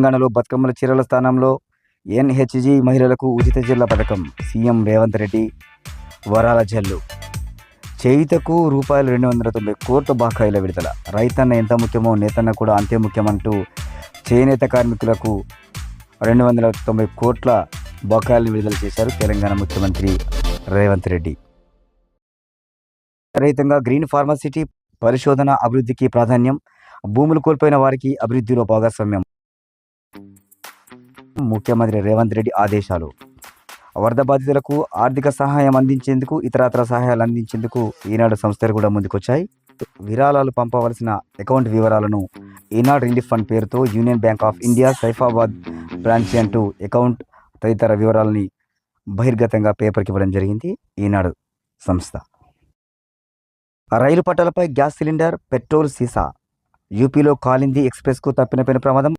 తెలంగాణలో బతుకమ్మల చీరల స్థానంలో ఎన్హెచ్జి మహిళలకు ఉచిత చీరల పథకం. సీఎం రేవంత్ రెడ్డి వరాల జల్లు. చేయితకు రూపాయలు రెండు వందల తొంభై కోట్ల బాకాయిల విడుదల. రైతన్న ఎంత ముఖ్యమో నేతన్న కూడా అంతే ముఖ్యమంటూ చేనేత కార్మికులకు రెండు వందల తొంభై కోట్ల బకాయిలను విడుదల చేశారు తెలంగాణ ముఖ్యమంత్రి రేవంత్ రెడ్డి. రహితంగా గ్రీన్ ఫార్మసిటీ పరిశోధన అభివృద్ధికి ప్రాధాన్యం. భూములు కోల్పోయిన వారికి అభివృద్ధిలో భాగస్వామ్యం. ముఖ్యమంత్రి రేవంత్ రెడ్డి ఆదేశాలు. వరద బాధితులకు ఆర్థిక సహాయం అందించేందుకు ఇతరత్ర సహాయాలు అందించేందుకు ఈనాడు సంస్థలు కూడా ముందుకొచ్చాయి. విరాళాలు పంపవలసిన అకౌంట్ వివరాలను ఈనాడు రిలీఫ్ ఫండ్ పేరుతో Union Bank of India Saifabad branch అంటూ అకౌంట్ తదితర వివరాలని బహిర్గతంగా పేపర్కి ఇవ్వడం జరిగింది ఈనాడు సంస్థ. రైలు పట్టాలపై గ్యాస్ సిలిండర్ పెట్రోల్ సీసా. యూపీలో కాలింది ఎక్స్ప్రెస్కు తప్పిన పెను ప్రమాదం.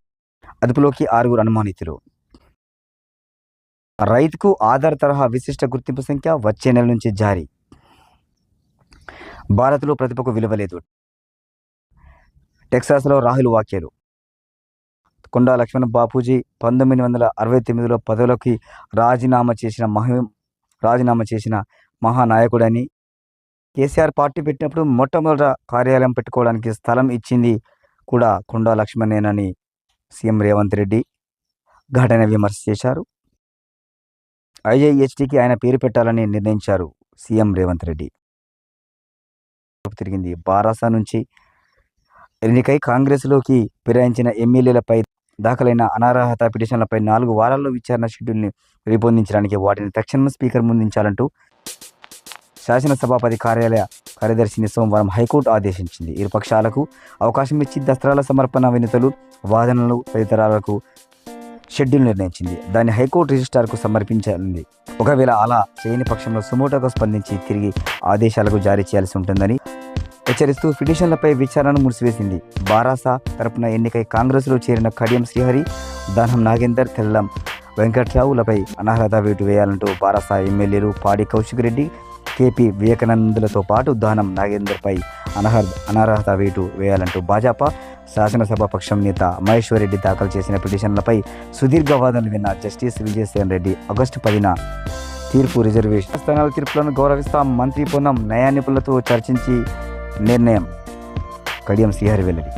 అదుపులోకి ఆరుగురు అనుమానితులు. రైతుకు ఆధార్ తరహా విశిష్ట గుర్తింపు సంఖ్య వచ్చే నెల నుంచి జారీ. భారత్లో ప్రతిభకు విలువ లేదు. టెక్సాస్లో రాహుల్ వాక్యాలు కొండా లక్ష్మణ్ బాపూజీ పంతొమ్మిది వందల అరవై తొమ్మిదిలో పదవులకి రాజీనామా చేసిన మహి రాజీనామా చేసిన మహానాయకుడని కేసీఆర్ పార్టీ పెట్టినప్పుడు మొట్టమొదట కార్యాలయం పెట్టుకోవడానికి స్థలం ఇచ్చింది కూడా కొండా లక్ష్మణేనని సీఎం రేవంత్ రెడ్డి ఘటన విమర్శ చేశారు. ఐఐహెచ్టికి ఆయన పేరు పెట్టాలని నిర్ణయించారు సీఎం రేవంత్ రెడ్డి. తిరిగింది. బారాసా నుంచి ఎన్నికై కాంగ్రెస్లోకి ఫిరాయించిన ఎమ్మెల్యేలపై దాఖలైన అనర్హత పిటిషన్లపై నాలుగు వారాల్లో విచారణ షెడ్యూల్ని రూపొందించడానికి వాటిని తక్షణం స్పీకర్ ముందుంచాలంటూ శాసనసభాపతి కార్యాలయ కార్యదర్శిని సోమవారం హైకోర్టు ఆదేశించింది. ఇరు పక్షాలకు అవకాశం ఇచ్చి దస్త్రాల సమర్పణ వినతులు వాదనలు తదితరాలకు షెడ్యూల్ నిర్ణయించింది. దాన్ని హైకోర్టు రిజిస్ట్రార్కు సమర్పించాలి ఒకవేళ అలా చేయని పక్షంలో సుమోటోగా స్పందించి తిరిగి ఆదేశాలకు జారీ చేయాల్సి ఉంటుందని హెచ్చరిస్తూ పిటిషన్లపై విచారణను మూసివేసింది బారాసా తరపున ఎన్నికై కాంగ్రెస్లో చేరిన కడియం శ్రీహరి దానం నాగేందర్ తెల్లం వెంకట్రావులపై అనర్హత వేటు వేయాలంటూ బారాసా ఎమ్మెల్యేలు పాడి కౌశిక్ రెడ్డి కేపీ వివేకానందులతో పాటు దానం నాగేందర్పై అనర్హ అనర్హత వేటు వేయాలంటూ భాజపా శాసనసభ పక్షం నేత మహేశ్వర్ రెడ్డి దాఖలు చేసిన పిటిషన్లపై సుదీర్ఘ వాదనలు విన్న జస్టిస్ విజయసేన్ రెడ్డి ఆగస్టు పదిన తీర్పు రిజర్వేషన్ స్థానాల తీర్పులను గౌరవిస్తాం మంత్రి పొన్నం న్యాయ నిపుణులతో చర్చించి నిర్ణయం. కడియం శ్రీహరి వెల్లడి.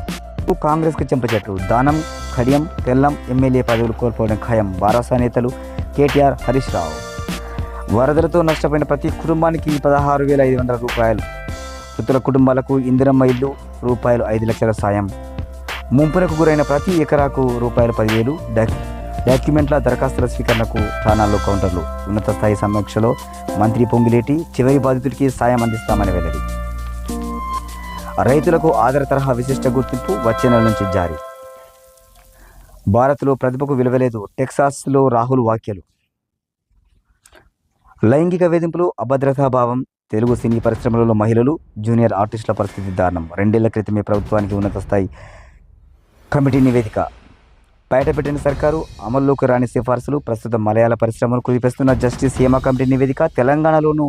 కాంగ్రెస్కు చెంపచెట్టు దానం కడియం తెల్లం ఎమ్మెల్యే పదవులు కోల్పోవడం ఖాయం వారసా నేతలు కేటీఆర్ హరీష్ రావు. వరదలతో నష్టపోయిన ప్రతి కుటుంబానికి పదహారు వేల ఐదు వందల రూపాయలు. మృతుల కుటుంబాలకు ఇందిరమ్మ ఇల్లు రూపాయలు ఐదు లక్షల సాయం. ముంపునకు గురైన ప్రతి ఎకరాకు రూపాయలు పదివేలు డాక్ డాక్యుమెంట్ల దరఖాస్తుల స్వీకరణకు స్థానాల్లో కౌంటర్లు. ఉన్నత స్థాయి సమీక్షలో మంత్రి పొంగిలేటి చివరి బాధితుడికి సాయం అందిస్తామని వెల్లడి. రైతులకు ఆధార తరహా విశిష్ట గుర్తింపు వచ్చే నెల నుంచి జారీ. భారత్లో ప్రతిభకు విలువలేదు టెక్సాస్లో రాహుల్ వాక్యలు లైంగిక వేధింపులు అభద్రతా భావం తెలుగు సినీ పరిశ్రమలలో మహిళలు జూనియర్ ఆర్టిస్టుల పరిస్థితి దారుణం. రెండేళ్ళ క్రితమే ప్రభుత్వానికి ఉన్నత స్థాయి కమిటీ నివేదిక. బయటపెట్టిన సర్కారు అమల్లోకి రాని సిఫార్సులు ప్రస్తుతం మలయాళ పరిశ్రమలు కుదిపేస్తున్న జస్టిస్ హేమ కమిటీ నివేదిక తెలంగాణలోనూ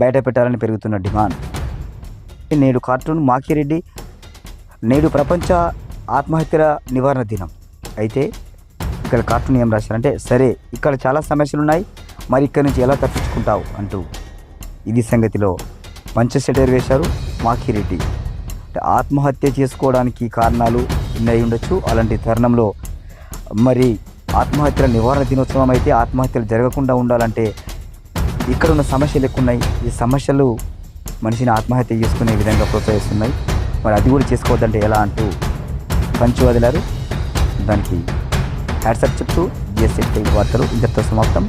బయటపెట్టాలని పెరుగుతున్న డిమాండ్. నేడు కార్టూన్ మాకిరెడ్డి నేడు ప్రపంచ ఆత్మహత్యల నివారణ దినం. అయితే ఇక్కడ కార్టూన్ ఏం రాశారంటే సరే ఇక్కడ చాలా సమస్యలు ఉన్నాయి మరి ఇక్కడ నుంచి ఎలా తప్పించుకుంటావు అంటూ ఇది సంగతిలో మంచి సెటైర్ వేశారు మాకిరెడ్డి. అంటే ఆత్మహత్య చేసుకోవడానికి కారణాలు అయి ఉండొచ్చు. అలాంటి తరుణంలో మరి ఆత్మహత్యల నివారణ దినోత్సవం అయితే ఆత్మహత్యలు జరగకుండా ఉండాలంటే ఇక్కడ ఉన్న సమస్యలు ఎక్కువ ఉన్నాయి ఈ సమస్యలు మనిషిని ఆత్మహత్య చేసుకునే విధంగా ప్రోత్సహిస్తున్నాయి. మరి అది కూడా చేసుకోవద్దంటే ఎలా అంటూ పంచి వదిలారు. దానికి హ్యాట్సప్ చెప్తూ జిఎస్ఎఫ్ వార్తలు ఇంతటితో సమాప్తం.